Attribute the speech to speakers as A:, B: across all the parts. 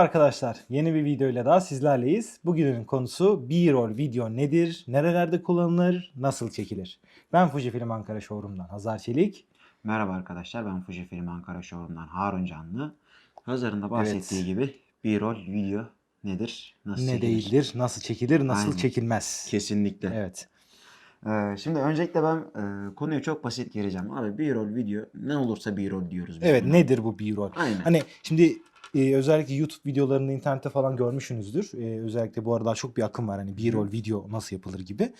A: Merhaba arkadaşlar. Yeni bir videoyla daha sizlerleyiz. Bugünün konusu B-roll video nedir? Nerelerde kullanılır? Nasıl çekilir? Ben Fujifilm Ankara Showroom'dan Hazar Çelik.
B: Merhaba arkadaşlar ben Fujifilm Ankara Showroom'dan Harun Canlı. Hazar'ın bahsettiği
A: Evet.
B: gibi bir rol video nedir? Nasıl
A: ne
B: çekilir?
A: değildir? Nasıl çekilir? Nasıl
B: Aynen.
A: çekilmez?
B: Kesinlikle.
A: Evet.
B: Ee, şimdi öncelikle ben e, konuyu çok basit gireceğim. Abi bir rol video ne olursa bir rol diyoruz biz
A: Evet
B: buna.
A: nedir bu B-roll?
B: Aynen.
A: Hani şimdi e, özellikle YouTube videolarını internette falan görmüşsünüzdür. E, özellikle bu arada çok bir akım var hani B-roll video nasıl yapılır gibi.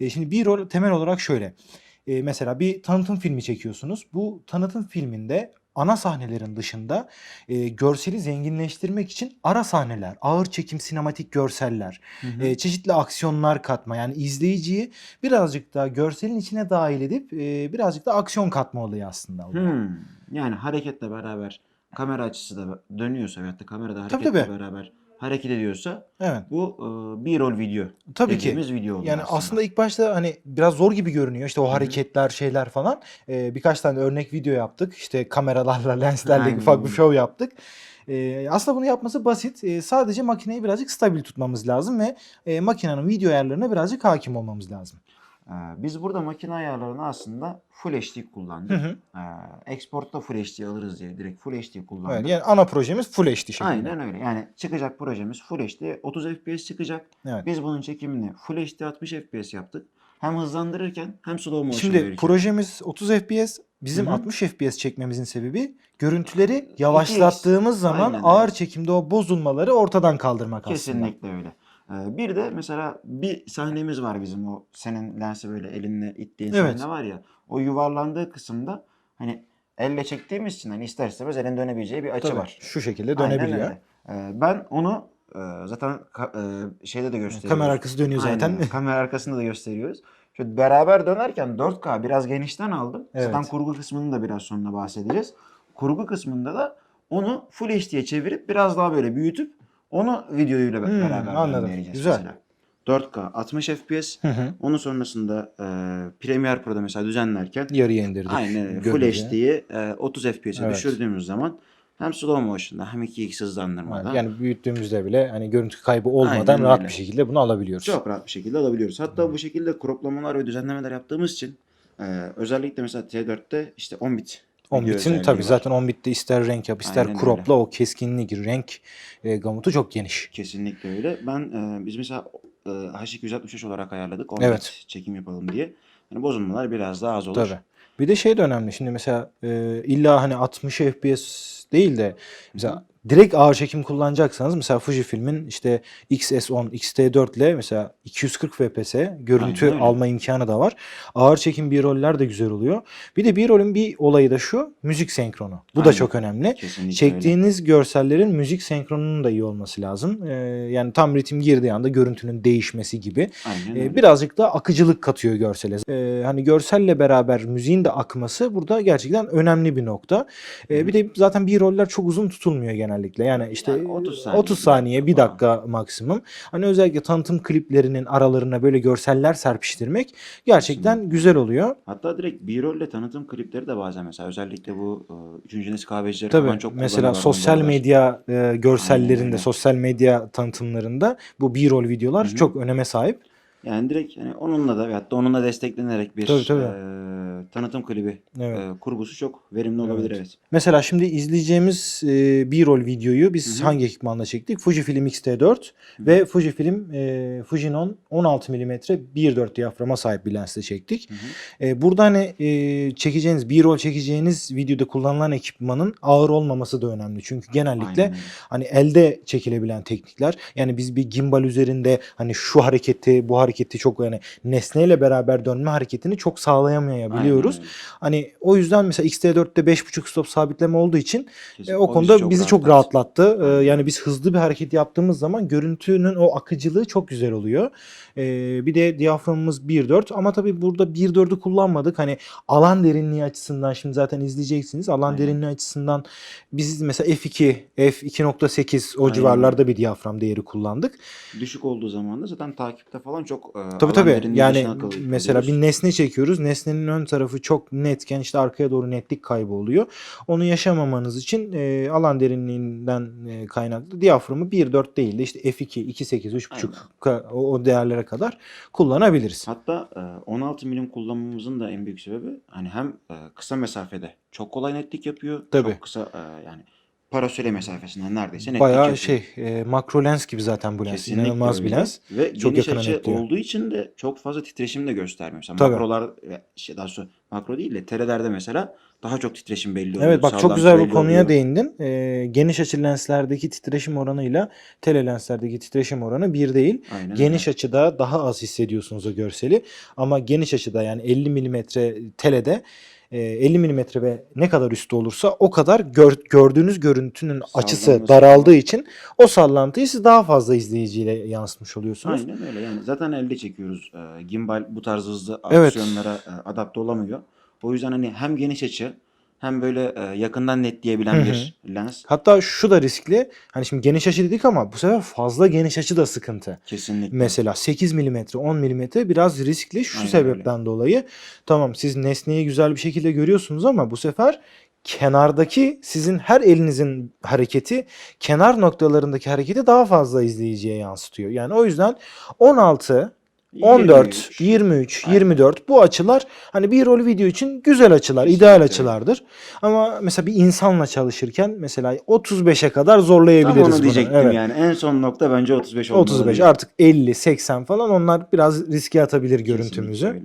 A: E, şimdi B-roll temel olarak şöyle. E, mesela bir tanıtım filmi çekiyorsunuz. Bu tanıtım filminde ana sahnelerin dışında e, görseli zenginleştirmek için ara sahneler, ağır çekim sinematik görseller,
B: Hı hı.
A: e, çeşitli aksiyonlar katma yani izleyiciyi birazcık daha görselin içine dahil edip e, birazcık da aksiyon katma olayı aslında. olaya.
B: Hmm. Yani hareketle beraber kamera açısı da dönüyorsa veyahut da kamerada
A: Tabii,
B: hareketle
A: tabii.
B: beraber hareket ediyorsa
A: Evet.
B: bu e, bir rol video
A: Tabii ki.
B: video oluyor
A: Yani aslında ilk başta hani biraz zor gibi görünüyor. İşte o hareketler, şeyler falan. Ee, birkaç tane örnek video yaptık. İşte kameralarla, lenslerle
B: Aynen
A: ufak bir show yaptık. Ee, aslında bunu yapması basit. Ee, sadece makineyi birazcık stabil tutmamız lazım ve e, makinenin video ayarlarına birazcık hakim olmamız lazım.
B: Ee, Biz burada makine ayarlarını aslında Full HD
A: Hı
B: kullandık.
A: hı.
B: Ee, Export'ta Full HD alırız diye direkt Full HD kullandık.
A: Evet, yani ana projemiz Full HD şeklinde.
B: Aynen öyle. Yani çıkacak projemiz Full HD 30 FPS çıkacak.
A: Evet.
B: Biz bunun çekimini Full HD 60 FPS yaptık. Hem hızlandırırken hem slow motion
A: Şimdi
B: verirken.
A: projemiz 30 FPS. Bizim
B: Hı hı.
A: 60 FPS çekmemizin sebebi görüntüleri yavaşlattığımız zaman
B: Aynen
A: ağır çekimde o bozulmaları ortadan kaldırmak aslında.
B: Kesinlikle öyle. Ee, Bir de mesela bir sahnemiz var bizim o senin lensi böyle elinle ittiğin
A: Evet.
B: sahne var ya. O yuvarlandığı kısımda hani elle çektiğimiz için hani ister istemez elin dönebileceği bir açı
A: Tabii,
B: var.
A: Şu şekilde
B: Aynen
A: dönebiliyor.
B: öyle. Ee, ben onu e, zaten e, şeyde de gösteriyoruz.
A: Kamera arkası dönüyor zaten.
B: Aynen, kamera arkasında da gösteriyoruz. Şöyle beraber dönerken 4K biraz genişten aldım. Zaten
A: Evet.
B: kurgu kısmını da biraz sonra bahsedeceğiz. Kurgu kısmında da onu Full HD'ye çevirip biraz daha böyle büyütüp onu videoyla
A: Hmm,
B: beraber
A: anladım.
B: göndereceğiz
A: Güzel.
B: mesela. 4K 60 FPS.
A: Hı hı.
B: Onun sonrasında e, Premiere Pro'da mesela düzenlerken
A: Yarıya indirdik.
B: aynen. Full. HD'yi e, 30 FPS'e
A: Evet.
B: düşürdüğümüz zaman hem slow motion'da hem 2x hızlandırmada
A: Yani büyüttüğümüzde bile hani görüntü kaybı olmadan
B: Aynen
A: rahat
B: öyle.
A: bir şekilde bunu alabiliyoruz.
B: Çok rahat bir şekilde alabiliyoruz. Hatta bu şekilde croplamalar ve düzenlemeler yaptığımız için e, özellikle mesela T4'te işte 10 bit
A: 10
B: video
A: bitin tabii
B: var.
A: zaten 10 bitte ister renk yap ister
B: Aynen
A: cropla o keskinlik renk e, gamutu çok geniş.
B: Kesinlikle öyle. Ben e, biz mesela e, H263 olarak ayarladık 10
A: Evet.
B: bit çekim yapalım diye. Yani bozulmalar biraz daha az olur.
A: Tabii. Bir de şey de önemli. Şimdi mesela e, illa hani 60 FPS değil de mesela direkt ağır çekim kullanacaksanız mesela Fujifilm'in işte XS10, XT4 ile mesela 240 FPS görüntü
B: Aynen öyle.
A: alma imkanı da var. Ağır çekim bir roller de güzel oluyor. Bir de bir rolün bir olayı da şu müzik senkronu. Bu da
B: Aynen.
A: çok önemli.
B: Kesinlikle öyle.
A: Çektiğiniz görsellerin müzik senkronunun da iyi olması lazım. Ee, yani tam ritim girdiği anda görüntünün değişmesi gibi.
B: Aynen
A: Ee,
B: öyle.
A: birazcık da akıcılık katıyor görsele. Ee, hani görselle beraber müziğin de akması burada gerçekten önemli bir nokta. Ee, bir de zaten bir roller çok uzun tutulmuyor genellikle. Yani işte
B: Yani 30 saniye,
A: 30
B: bir
A: saniye, bir
B: dakika
A: dakika maksimum. Hani özellikle tanıtım kliplerinin aralarına böyle görseller serpiştirmek gerçekten
B: Kesinlikle.
A: güzel oluyor.
B: Hatta direkt B-roll ile tanıtım klipleri de bazen mesela özellikle bu e, 3. nesil kahvecileri
A: Tabii
B: falan çok
A: mesela sosyal medya e, görsellerinde,
B: öyle.
A: sosyal medya tanıtımlarında bu B-roll videolar
B: Hı hı.
A: çok öneme sahip.
B: Yani direkt yani onunla da da onunla desteklenerek bir
A: Tabii, tabii.
B: e, tanıtım klibi
A: Evet.
B: e, kurgusu çok verimli olabilir
A: Evet. Mesela şimdi izleyeceğimiz e, B-roll videoyu biz
B: Hı hı.
A: hangi ekipmanla çektik? Fujifilm X-T4 ve Fujifilm e, Fujinon 16 mm 1.4 diyaframa sahip bir lensle çektik. E, burada hani e, çekeceğiniz B-roll çekeceğiniz videoda kullanılan ekipmanın ağır olmaması da önemli. Çünkü genellikle
B: Aynen
A: hani elde çekilebilen teknikler. Yani biz bir gimbal üzerinde hani şu hareketi, bu hareketi çok yani nesneyle beraber dönme hareketini çok sağlayamayabiliyoruz. Hani o yüzden mesela X-T4'te 5.5 stop sabitleme olduğu için
B: Kesin.
A: e, o
B: bizi
A: konuda bizi çok
B: rahatlattı.
A: rahatlattı. E, yani biz hızlı bir hareket yaptığımız zaman görüntünün o akıcılığı çok güzel oluyor. E, bir de diyaframımız 1.4 ama tabii burada 1.4'ü kullanmadık. Hani alan derinliği açısından şimdi zaten izleyeceksiniz. Alan
B: Aynen.
A: derinliği açısından biz mesela F2, F2.8 o
B: Aynen.
A: civarlarda bir diyafram değeri kullandık.
B: Düşük olduğu zaman da zaten takipte falan çok çok e,
A: Tabii tabii. Yani mesela bir nesne çekiyoruz. Nesnenin ön tarafı çok netken işte arkaya doğru netlik kaybı oluyor. Onu yaşamamanız için e, alan derinliğinden e, kaynaklı diyaframı 1.4 değil de işte F2, 2.8, 3.5 ka- o, o değerlere kadar kullanabiliriz.
B: Hatta e, 16 milim kullanmamızın da en büyük sebebi hani hem e, kısa mesafede çok kolay netlik yapıyor.
A: Tabii.
B: Çok kısa e, yani parasole mesafesinden neredeyse netlik
A: Bayağı
B: yapıyor.
A: şey e, makro lens gibi zaten bu lens.
B: Kesinlikle
A: İnanılmaz bir lens.
B: Ve
A: Çok
B: geniş açı
A: netliyor.
B: olduğu için de çok fazla titreşim de göstermiyor. Mesela
A: Tabii.
B: makrolar, e, şey daha sonra makro değil de terelerde mesela daha çok titreşim belli oluyor.
A: Evet bak çok güzel bir
B: belli
A: konuya
B: oluyor.
A: değindin. E, geniş açı lenslerdeki titreşim oranıyla tele lenslerdeki titreşim oranı bir değil.
B: Aynen
A: Geniş
B: öyle.
A: açıda daha az hissediyorsunuz o görseli. Ama geniş açıda yani 50 milimetre telede e, 50 milimetre ve ne kadar üstü olursa o kadar gör- gördüğünüz görüntünün açısı daraldığı için o sallantıyı siz daha fazla izleyiciyle yansıtmış oluyorsunuz.
B: Aynen öyle yani zaten elde çekiyoruz. Ee, gimbal bu tarz hızlı
A: Evet.
B: aksiyonlara e, adapte olamıyor. O yüzden hani hem geniş açı hem böyle e, yakından netleyebilen
A: Hı hı.
B: bir lens
A: Hatta şu da riskli. Hani şimdi geniş açı dedik ama bu sefer fazla geniş açı da sıkıntı.
B: kesinlikle.
A: Mesela 8 mm, 10 mm biraz riskli şu
B: Aynen
A: sebepten dolayı. Tamam siz nesneyi güzel bir şekilde görüyorsunuz ama bu sefer kenardaki sizin her elinizin hareketi kenar noktalarındaki hareketi daha fazla izleyiciye yansıtıyor. Yani o yüzden 16, 14,
B: 23.
A: 23,
B: Aynen.
A: 24 bu açılar hani bir rol video için güzel açılar,
B: Kesinlikle
A: ideal açılardır. Ama mesela bir insanla çalışırken mesela 35'e kadar
B: Tam
A: zorlayabiliriz
B: onu
A: bunu.
B: diyecektim
A: Evet.
B: yani. En son nokta bence 35 olmalı.
A: 35
B: diye.
A: artık 50 80 falan onlar biraz riske atabilir
B: Kesinlikle
A: görüntümüzü.
B: öyle.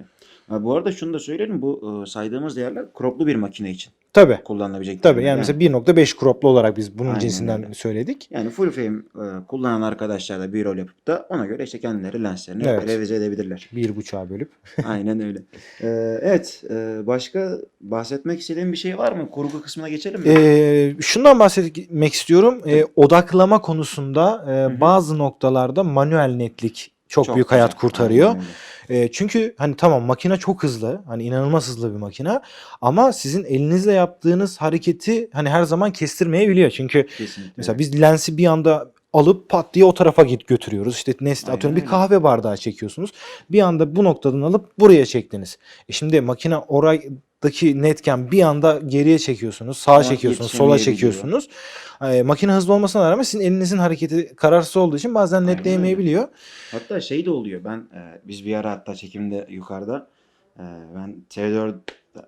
B: Ha, bu arada şunu da söyleyelim. Bu e, saydığımız değerler croplu bir makine için
A: Tabii.
B: kullanılabilecek.
A: Tabii
B: değerler.
A: yani mesela 1.5 crop'lu olarak biz bunun
B: Aynen
A: cinsinden
B: öyle.
A: söyledik.
B: Yani full frame e, kullanan arkadaşlar da bir rol yapıp da ona göre işte kendileri lenslerini
A: Evet.
B: revize edebilirler.
A: 1.5'a bölüp.
B: Aynen öyle. Ee, evet. e, başka bahsetmek istediğin bir şey var mı? Kurgu kısmına geçelim mi?
A: Ee, şundan bahsetmek istiyorum. Ee, odaklama konusunda e, bazı noktalarda manuel netlik çok, büyük
B: güzel.
A: hayat kurtarıyor. E, çünkü hani tamam makine çok hızlı. Hani inanılmaz hızlı bir makine. Ama sizin elinizle yaptığınız hareketi hani her zaman kestirmeyebiliyor. Çünkü
B: Kesinlikle.
A: Mesela biz lensi bir anda alıp pat diye o tarafa git götürüyoruz. İşte nesne atıyorum bir kahve bardağı çekiyorsunuz. Bir anda bu noktadan alıp buraya çektiniz. E şimdi makine oradaki netken bir anda geriye çekiyorsunuz. Sağa
B: Ama
A: çekiyorsunuz, sola çekiyorsunuz. E, makine hızlı olmasına rağmen sizin elinizin hareketi kararsız olduğu için bazen netleyemeyebiliyor.
B: Hatta şey de oluyor. Ben e, biz bir ara hatta çekimde yukarıda e, ben T4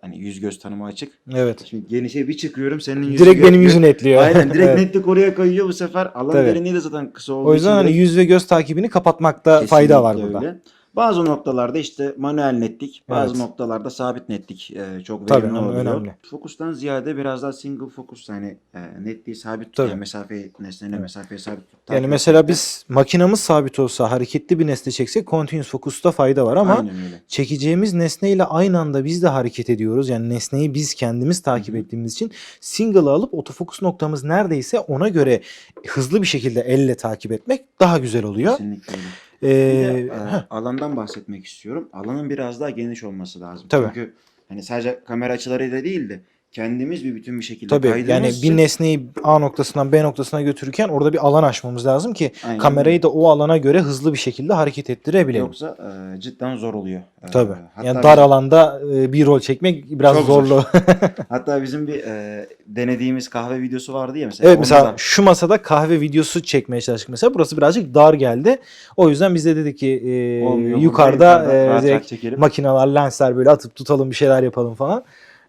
B: hani yüz göz tanımı açık.
A: Evet.
B: Şimdi genişe bir çıkıyorum senin yüzü
A: Direkt benim
B: gö-
A: yüzü netliyor.
B: Aynen direkt
A: Evet.
B: netlik oraya kayıyor bu sefer. Alan derinliği de zaten kısa olduğu
A: O yüzden
B: için
A: hani yüz ve göz takibini kapatmakta fayda var
B: öyle. Bazı noktalarda işte manuel netlik, bazı
A: Evet.
B: noktalarda sabit netlik e, çok
A: Tabii,
B: verimli
A: ama
B: oluyor.
A: önemli.
B: Fokustan ziyade biraz daha single focus hani e, netliği sabit
A: Tabii.
B: yani mesafeyi nesneyle mesafeyi sabit.
A: Yani
B: takip
A: mesela
B: etmekte.
A: biz makinamız sabit olsa hareketli bir nesne çeksek continuous focusta fayda var ama
B: Aynen öyle.
A: çekeceğimiz nesneyle aynı anda biz de hareket ediyoruz. Yani nesneyi biz kendimiz takip ettiğimiz için single'ı alıp otofokus noktamız neredeyse ona göre hızlı bir şekilde elle takip etmek daha güzel oluyor.
B: Kesinlikle öyle.
A: Ee,
B: Bir de, e,
A: heh,
B: alandan bahsetmek istiyorum. Alanın biraz daha geniş olması lazım.
A: Tabii.
B: Çünkü hani sadece kamera açılarıyla değil de kendimiz bir bütün bir şekilde
A: tabii yani
B: için-
A: bir nesneyi A noktasından B noktasına götürürken orada bir alan aşmamız lazım ki
B: Aynen
A: kamerayı da o alana göre hızlı bir şekilde hareket ettirebilelim.
B: Yoksa e, cidden zor oluyor. E,
A: Tabii.
B: hatta
A: Yani dar alanda e, bir rol çekmek biraz
B: Çok zor.
A: zorlu.
B: Hatta bizim bir e, denediğimiz kahve videosu vardı ya mesela.
A: Evet mesela
B: da-
A: şu masada kahve videosu çekmeye çalıştık mesela. Burası birazcık dar geldi. O yüzden biz de dedik ki e,
B: Olmuyor,
A: yukarıda e,
B: rahat
A: direkt
B: rahat
A: makineler, lensler böyle atıp tutalım bir şeyler yapalım falan.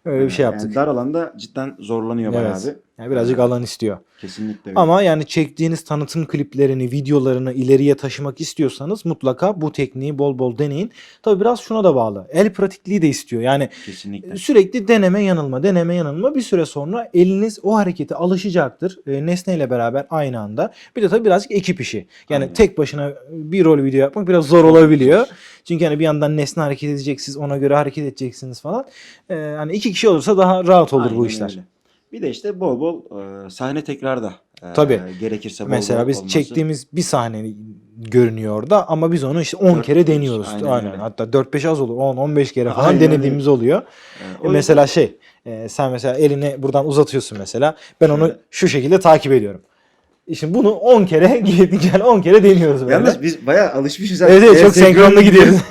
A: Öyle bir şey
B: Yani
A: yaptık.
B: dar alanda cidden zorlanıyor bayağı
A: Evet.
B: bir.
A: Yani birazcık alan istiyor.
B: Kesinlikle öyle.
A: Ama yani çektiğiniz tanıtım kliplerini, videolarını ileriye taşımak istiyorsanız mutlaka bu tekniği bol bol deneyin. Tabii biraz şuna da bağlı. El pratikliği de istiyor. Yani
B: Kesinlikle.
A: sürekli deneme yanılma, deneme yanılma bir süre sonra eliniz o harekete alışacaktır. E, nesneyle beraber aynı anda. Bir de tabii birazcık ekip işi. Yani
B: Aynen.
A: tek başına bir rol video yapmak biraz zor olabiliyor. Çünkü hani bir yandan nesne hareket edecek, siz ona göre hareket edeceksiniz falan. E, hani iki kişi olursa daha rahat olur bu
B: Aynen
A: işler.
B: öyle. Bir de işte bol bol e, sahne tekrar da e,
A: Tabii.
B: gerekirse bol
A: Mesela
B: bol
A: biz
B: olması.
A: çektiğimiz bir sahne görünüyor orada ama biz onu işte 10 kere
B: 4-5,
A: deniyoruz.
B: aynen
A: Aynen.
B: öyle.
A: Hatta 4-5 az olur. 10-15 kere falan
B: Aynen
A: denediğimiz oluyor.
B: E,
A: E,
B: o
A: mesela
B: yüzden-
A: şey e, sen mesela elini buradan uzatıyorsun mesela. Ben onu
B: Şöyle.
A: şu şekilde takip ediyorum. Şimdi bunu 10 kere yani 10 kere deniyoruz böyle.
B: Yalnız biz bayağı alışmışız.
A: evet, evet çok senkronlu gidiyoruz.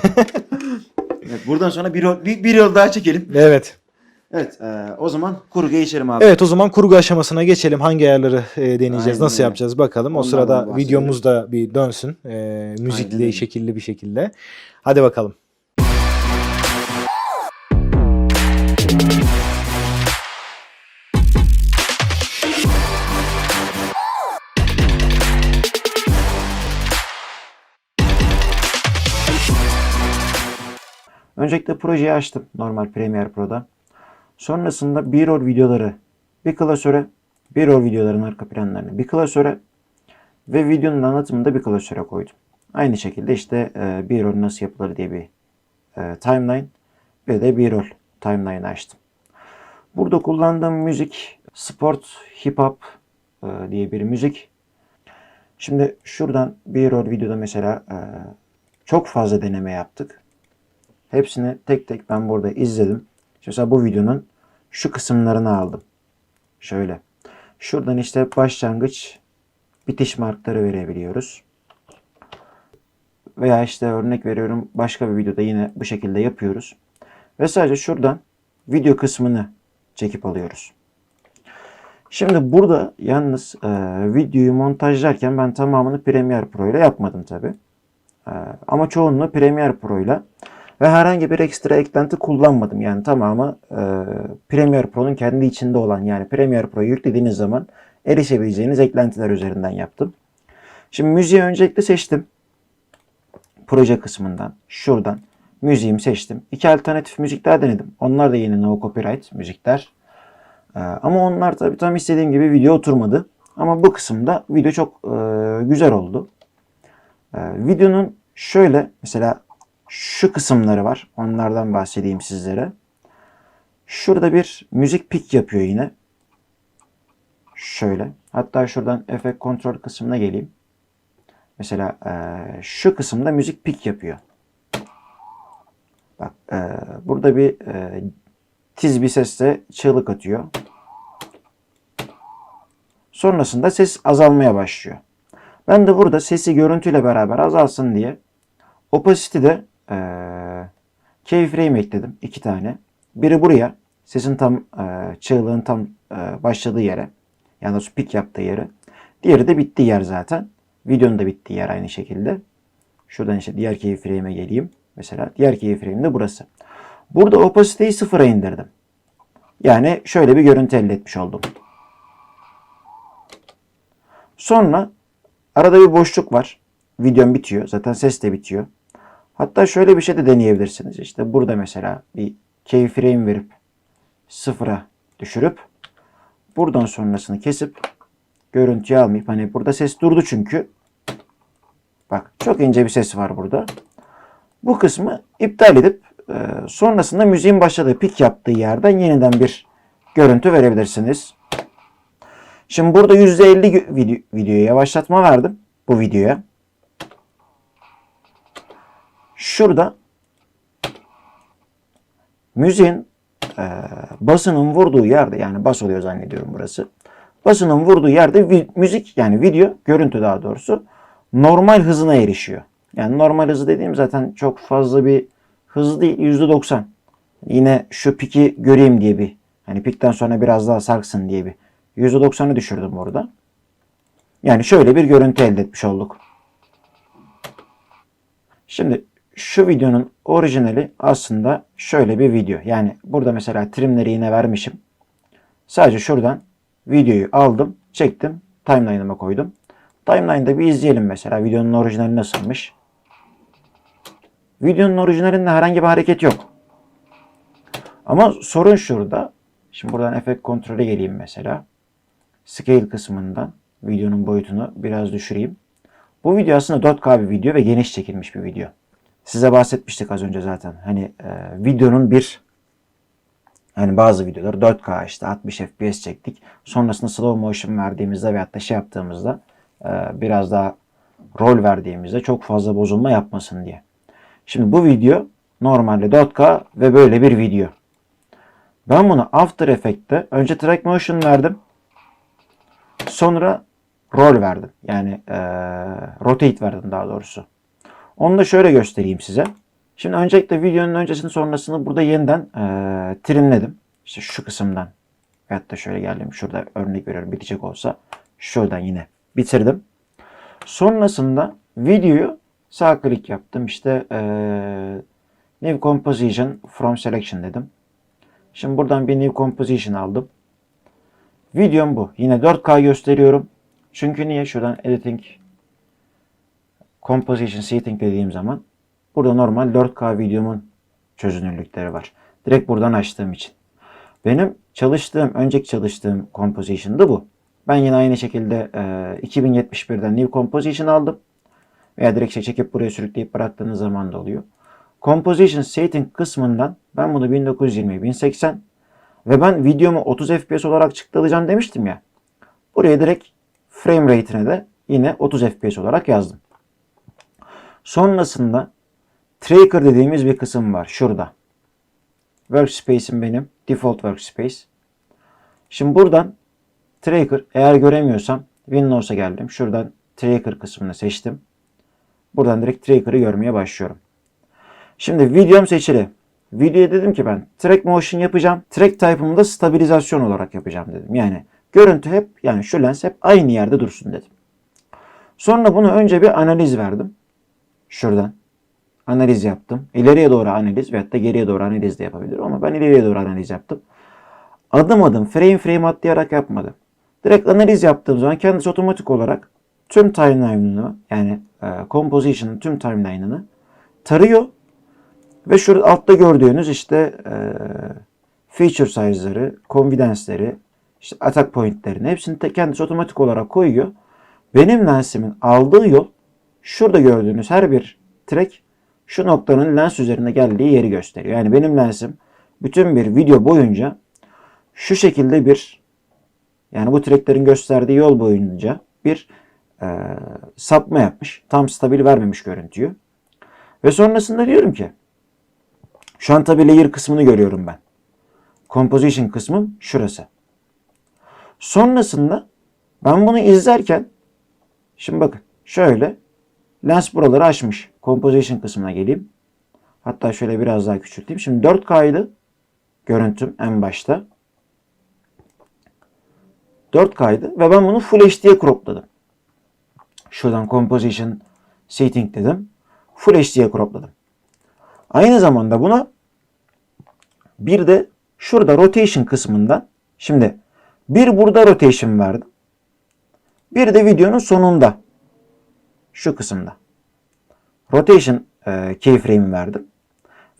B: Evet, buradan sonra bir, bir, bir yol daha çekelim.
A: evet.
B: Evet e, o zaman kurgu geçelim abi.
A: Evet o zaman kurgu aşamasına geçelim. Hangi ayarları e, deneyeceğiz,
B: Aynen
A: nasıl
B: öyle.
A: yapacağız bakalım. O
B: Ondan
A: sırada videomuz da bir dönsün. E,
B: Aynen
A: müzikli,
B: öyle.
A: şekilli bir şekilde. Hadi bakalım.
B: Öncelikle projeyi açtım normal Premiere Pro'da. Sonrasında B-roll videoları bir klasöre, B-roll videoların arka planlarını bir klasöre ve videonun anlatımını da bir klasöre koydum. Aynı şekilde işte e, B-roll nasıl yapılır diye bir e, timeline ve de B-roll timeline açtım. Burada kullandığım müzik sport hip hop e, diye bir müzik. Şimdi şuradan B-roll videoda mesela e, çok fazla deneme yaptık. Hepsini tek tek ben burada izledim. Mesela bu videonun şu kısımlarını aldım. Şöyle. Şuradan işte başlangıç bitiş markları verebiliyoruz. Veya işte örnek veriyorum başka bir videoda yine bu şekilde yapıyoruz. Ve sadece şuradan video kısmını çekip alıyoruz. Şimdi burada yalnız e, videoyu montajlarken ben tamamını Premiere Pro ile yapmadım tabi. ama çoğunluğu Premiere Pro ile ve herhangi bir ekstra eklenti kullanmadım. Yani tamamı e, Premiere Pro'nun kendi içinde olan yani Premiere Pro'yu yüklediğiniz zaman erişebileceğiniz eklentiler üzerinden yaptım. Şimdi müziği öncelikle seçtim. Proje kısmından şuradan müziğimi seçtim. İki alternatif müzik daha denedim. Onlar da yine no copyright müzikler. E, ama onlar tabii tam istediğim gibi video oturmadı. Ama bu kısımda video çok e, güzel oldu. E, videonun şöyle mesela şu kısımları var. Onlardan bahsedeyim sizlere. Şurada bir müzik pik yapıyor yine. Şöyle. Hatta şuradan efekt kontrol kısmına geleyim. Mesela eee, şu kısımda müzik pik yapıyor. Bak eee, burada bir eee, tiz bir sesle çığlık atıyor. Sonrasında ses azalmaya başlıyor. Ben de burada sesi görüntüyle beraber azalsın diye Opacity'de eee keyframe ekledim. iki tane. Biri buraya. Sesin tam eee çığlığın tam eee, başladığı yere. Yani pik yaptığı yere. Diğeri de bittiği yer zaten. Videonun da bittiği yer aynı şekilde. Şuradan işte diğer keyframe'e geleyim. Mesela diğer keyframe de burası. Burada opacity'yi sıfıra indirdim. Yani şöyle bir görüntü elde etmiş oldum. Sonra arada bir boşluk var. Videom bitiyor. Zaten ses de bitiyor. Hatta şöyle bir şey de deneyebilirsiniz. İşte burada mesela bir keyframe verip sıfıra düşürüp buradan sonrasını kesip görüntüyü almayıp hani burada ses durdu çünkü. Bak çok ince bir ses var burada. Bu kısmı iptal edip e, sonrasında müziğin başladığı pik yaptığı yerden yeniden bir görüntü verebilirsiniz. Şimdi burada %50 gö- video, videoya yavaşlatma verdim bu videoya. Şurada müziğin e, basının vurduğu yerde yani bas oluyor zannediyorum burası. Basının vurduğu yerde müzik yani video görüntü daha doğrusu normal hızına erişiyor. Yani normal hızı dediğim zaten çok fazla bir hız değil %90. Yine şu piki göreyim diye bir hani pikten sonra biraz daha sarksın diye bir %90'ı düşürdüm orada. Yani şöyle bir görüntü elde etmiş olduk. Şimdi şu videonun orijinali aslında şöyle bir video. Yani burada mesela trimleri yine vermişim. Sadece şuradan videoyu aldım, çektim, timeline'ıma koydum. Timeline'da bir izleyelim mesela videonun orijinali nasılmış. Videonun orijinalinde herhangi bir hareket yok. Ama sorun şurada. Şimdi buradan efekt kontrole geleyim mesela. Scale kısmından videonun boyutunu biraz düşüreyim. Bu video aslında 4K bir video ve geniş çekilmiş bir video. Size bahsetmiştik az önce zaten. Hani e, videonun bir hani bazı videoları 4K işte 60 FPS çektik. Sonrasında slow motion verdiğimizde veyahut da şey yaptığımızda e, biraz daha rol verdiğimizde çok fazla bozulma yapmasın diye. Şimdi bu video normalde 4K ve böyle bir video. Ben bunu After Effects'te önce track motion verdim. Sonra rol verdim. Yani eee, rotate verdim daha doğrusu. Onu da şöyle göstereyim size. Şimdi öncelikle videonun öncesini sonrasını burada yeniden eee trimledim. İşte şu kısımdan. Da şöyle geldim. Şurada örnek veriyorum bitecek olsa. Şuradan yine bitirdim. Sonrasında videoyu sağ klik yaptım. İşte eee New Composition from Selection dedim. Şimdi buradan bir New Composition aldım. Videom bu. Yine 4K gösteriyorum. Çünkü niye? Şuradan Editing Composition Setting dediğim zaman burada normal 4K videomun çözünürlükleri var. Direkt buradan açtığım için. Benim çalıştığım, önceki çalıştığım composition'dı bu. Ben yine aynı şekilde e, 2071'den New Composition aldım. Veya direkt şey çekip buraya sürükleyip bıraktığınız zaman da oluyor. Composition Setting kısmından ben bunu 1920 1080 ve ben videomu 30 FPS olarak çıktılacağım demiştim ya. Buraya direkt frame rate'ine de yine 30 FPS olarak yazdım. Sonrasında Tracker dediğimiz bir kısım var. Şurada. Workspace'im benim. Default Workspace. Şimdi buradan Tracker eğer göremiyorsam Windows'a geldim. Şuradan Tracker kısmını seçtim. Buradan direkt Tracker'ı görmeye başlıyorum. Şimdi videom seçili. Videoya dedim ki ben track motion yapacağım. Track type'ımı da stabilizasyon olarak yapacağım dedim. Yani görüntü hep yani şu lens hep aynı yerde dursun dedim. Sonra bunu önce bir analiz verdim. Şuradan analiz yaptım. İleriye doğru analiz veyahut da geriye doğru analiz de yapabilirim ama ben ileriye doğru analiz yaptım. Adım adım frame frame atlayarak yapmadım. Direkt analiz yaptığım zaman kendisi otomatik olarak tüm timeline'ını yani e, composition'ın tüm timeline'ını tarıyor ve şurada altta gördüğünüz işte e, feature size'ları, confidence'leri, işte attack point'lerini hepsini kendisi otomatik olarak koyuyor. Benim lensimin aldığı yol şurada gördüğünüz her bir track şu noktanın lens üzerinde geldiği yeri gösteriyor. Yani benim lensim bütün bir video boyunca şu şekilde bir yani bu tracklerin gösterdiği yol boyunca bir e, sapma yapmış. Tam stabil vermemiş görüntüyü. Ve sonrasında diyorum ki şu an tabi layer kısmını görüyorum ben. Composition kısmım şurası. Sonrasında ben bunu izlerken şimdi bakın şöyle lens buraları açmış. Composition kısmına geleyim. Hatta şöyle biraz daha küçülteyim. Şimdi 4K'ydı görüntüm en başta. 4K'ydı ve ben bunu Full HD'ye cropladım. Şuradan Composition Setting dedim. Full HD'ye cropladım. Aynı zamanda buna bir de şurada rotation kısmından şimdi bir burada rotation verdim. Bir de videonun sonunda şu kısımda rotation e, keyframe verdim.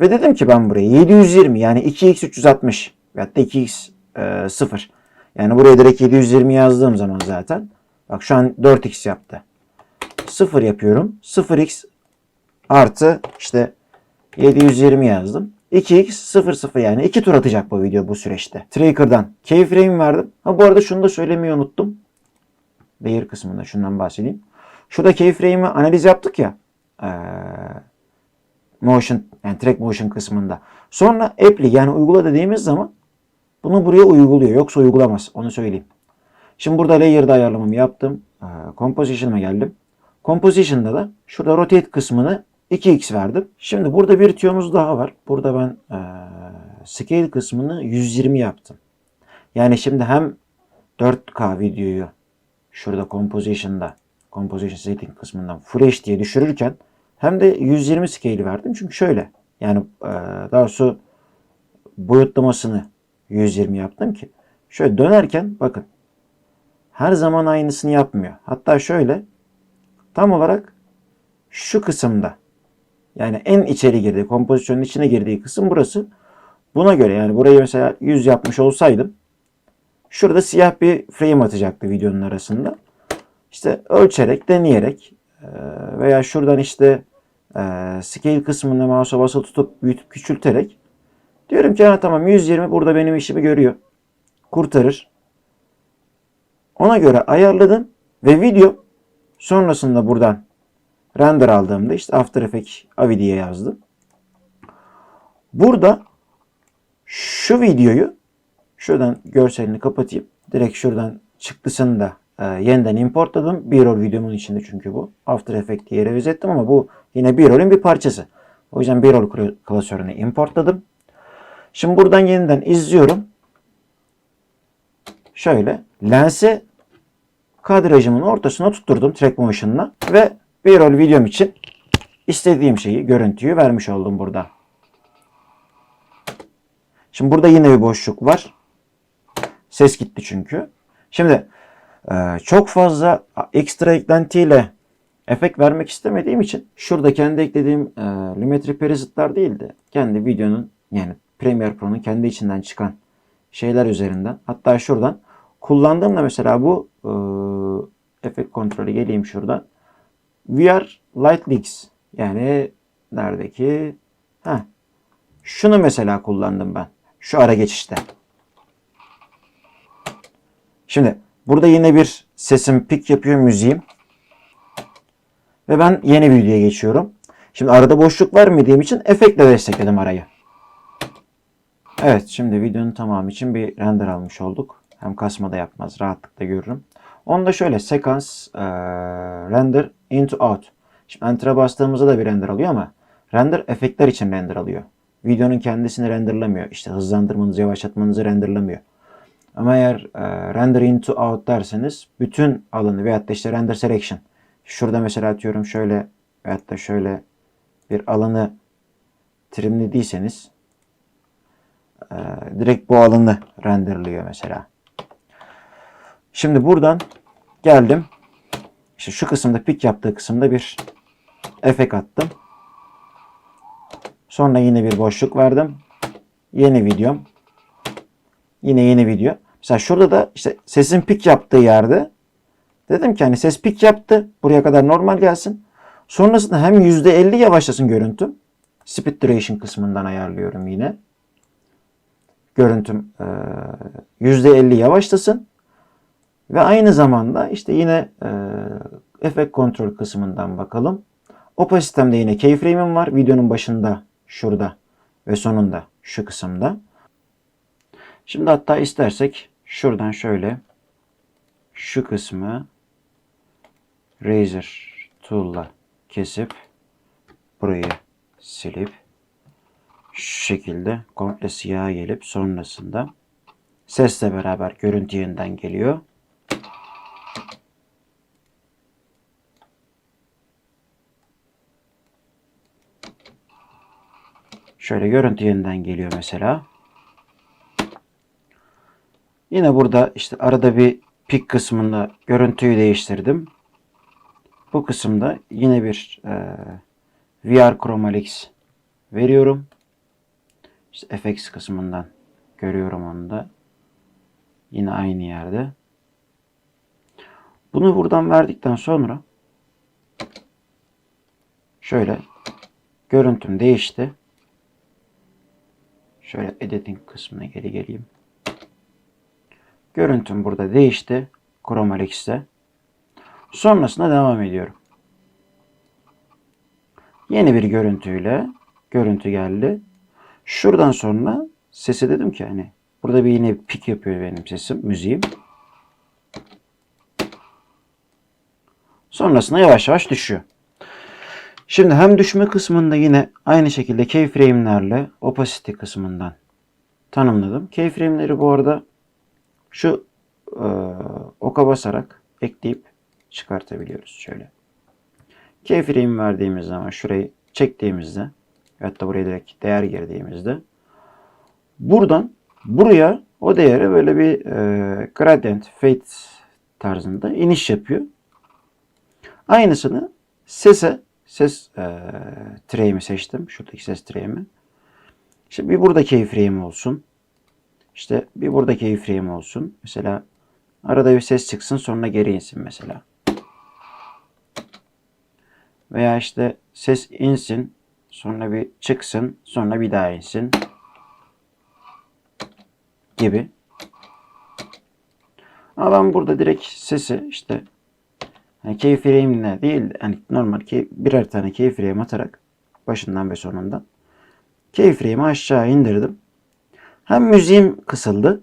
B: Ve dedim ki ben buraya 720 yani 2x 360 veyahut da 2x e, 0 yani buraya direkt 720 yazdığım zaman zaten bak şu an 4x yaptı. 0 yapıyorum. 0x artı işte 720 yazdım. 2x 00 yani 2 tur atacak bu video bu süreçte. Tracker'dan keyframe verdim. Ha bu arada şunu da söylemeyi unuttum. Layer kısmında şundan bahsedeyim. Şurada keyframe'i analiz yaptık ya. Motion yani track motion kısmında. Sonra apply yani uygula dediğimiz zaman bunu buraya uyguluyor. Yoksa uygulamaz. Onu söyleyeyim. Şimdi burada layer'da ayarlamamı yaptım. Ee, composition'a geldim. Composition'da da şurada rotate kısmını 2x verdim. Şimdi burada bir tüyomuz daha var. Burada ben e, scale kısmını 120 yaptım. Yani şimdi hem 4K videoyu şurada composition'da composition setting kısmından full HD'ye düşürürken hem de 120 scale verdim. Çünkü şöyle yani e, daha doğrusu boyutlamasını 120 yaptım ki şöyle dönerken bakın her zaman aynısını yapmıyor. Hatta şöyle tam olarak şu kısımda yani en içeri girdiği, kompozisyonun içine girdiği kısım burası. Buna göre yani burayı mesela 100 yapmış olsaydım şurada siyah bir frame atacaktı videonun arasında. İşte ölçerek, deneyerek e, veya şuradan işte e, scale kısmında mouse'a basılı tutup büyütüp küçülterek diyorum ki ha tamam 120 burada benim işimi görüyor. Kurtarır. Ona göre ayarladım ve video sonrasında buradan render aldığımda işte After Effects Avi diye yazdım. Burada şu videoyu şuradan görselini kapatayım. Direkt şuradan çıktısını da e, yeniden importladım. B-roll videomun içinde çünkü bu. After Effects diye revize ettim ama bu yine B-roll'ün bir parçası. O yüzden B-roll kla- klasörünü importladım. Şimdi buradan yeniden izliyorum. Şöyle lensi kadrajımın ortasına tutturdum track motion'la ve B-roll videom için istediğim şeyi, görüntüyü vermiş oldum burada. Şimdi burada yine bir boşluk var. Ses gitti çünkü. Şimdi çok fazla ekstra eklentiyle efekt vermek istemediğim için şurada kendi eklediğim e, Lumetri Parasit'lar değil de kendi videonun yani Premiere Pro'nun kendi içinden çıkan şeyler üzerinden hatta şuradan kullandığımda mesela bu e, efekt kontrolü geleyim şuradan. VR Light Leaks yani neredeki ha şunu mesela kullandım ben. Şu ara geçişte. Şimdi burada yine bir sesim pik yapıyor müziğim. Ve ben yeni videoya geçiyorum. Şimdi arada boşluk vermediğim için efektle destekledim arayı. Evet şimdi videonun tamamı için bir render almış olduk. Hem kasma da yapmaz rahatlıkla görürüm. Onu da şöyle sekans eee, render into out. Şimdi enter'a bastığımızda da bir render alıyor ama render efektler için render alıyor. Videonun kendisini renderlamıyor. İşte hızlandırmanızı, yavaşlatmanızı renderlamıyor. Ama eğer e, render into out derseniz bütün alanı veyahut da işte render selection. Şurada mesela atıyorum şöyle veyahut da şöyle bir alanı trimlediyseniz e, direkt bu alanı renderliyor mesela. Şimdi buradan geldim. İşte şu kısımda pik yaptığı kısımda bir efekt attım. Sonra yine bir boşluk verdim. Yeni videom. Yine yeni video. Mesela şurada da işte sesin pik yaptığı yerde dedim ki hani ses pik yaptı. Buraya kadar normal gelsin. Sonrasında hem %50 yavaşlasın görüntüm. Speed duration kısmından ayarlıyorum yine. Görüntüm eee, %50 yavaşlasın. Ve aynı zamanda işte yine efekt kontrol kısmından bakalım. Opacite'mde yine keyframe'im var. Videonun başında şurada ve sonunda şu kısımda. Şimdi hatta istersek şuradan şöyle şu kısmı Razor tool'la kesip burayı silip şu şekilde komple siyah gelip sonrasında sesle beraber görüntü yeniden geliyor. Şöyle görüntü yeniden geliyor mesela. Yine burada işte arada bir pik kısmında görüntüyü değiştirdim. Bu kısımda yine bir e, VR Chroma Lex veriyorum. İşte FX kısmından görüyorum onu da. Yine aynı yerde. Bunu buradan verdikten sonra şöyle görüntüm değişti. Şöyle editing kısmına geri geleyim. Görüntüm burada değişti. Chroma Lex'te. Sonrasında devam ediyorum. Yeni bir görüntüyle görüntü geldi. Şuradan sonra sesi dedim ki hani burada bir yine pik yapıyor benim sesim, müziğim. Sonrasında yavaş yavaş düşüyor. Şimdi hem düşme kısmında yine aynı şekilde keyframe'lerle opacity kısmından tanımladım. Keyframe'leri bu arada şu e, oka basarak ekleyip çıkartabiliyoruz şöyle. Keyframe verdiğimiz zaman şurayı çektiğimizde hatta buraya direkt değer girdiğimizde buradan buraya o değere böyle bir e, gradient fade tarzında iniş yapıyor. Aynısını sese ses e, tray'imi seçtim. Şuradaki ses tray'imi. İşte bir burada keyframe olsun. İşte bir burada keyframe olsun. Mesela arada bir ses çıksın sonra geri insin mesela. Veya işte ses insin sonra bir çıksın sonra bir daha insin gibi. Ama ben burada direkt sesi işte yani keyframe'le değil hani normal ki birer tane keyframe atarak başından ve sonundan keyframe'i aşağı indirdim. Hem müziğim kısıldı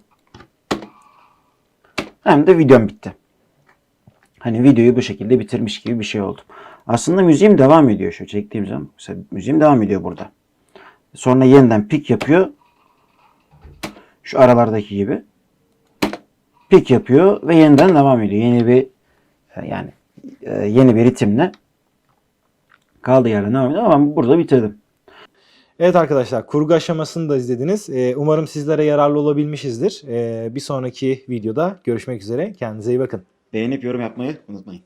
B: hem de videom bitti. Hani videoyu bu şekilde bitirmiş gibi bir şey oldu. Aslında müziğim devam ediyor şu çektiğim zaman. Mesela müziğim devam ediyor burada. Sonra yeniden pik yapıyor. Şu aralardaki gibi. Pik yapıyor ve yeniden devam ediyor. Yeni bir e, yani e, yeni bir ritimle kaldığı yerden devam ediyor ama burada bitirdim.
A: Evet arkadaşlar kurgu aşamasını da izlediniz. Ee, umarım sizlere yararlı olabilmişizdir. Ee, bir sonraki videoda görüşmek üzere. Kendinize iyi bakın.
B: Beğenip yorum yapmayı unutmayın.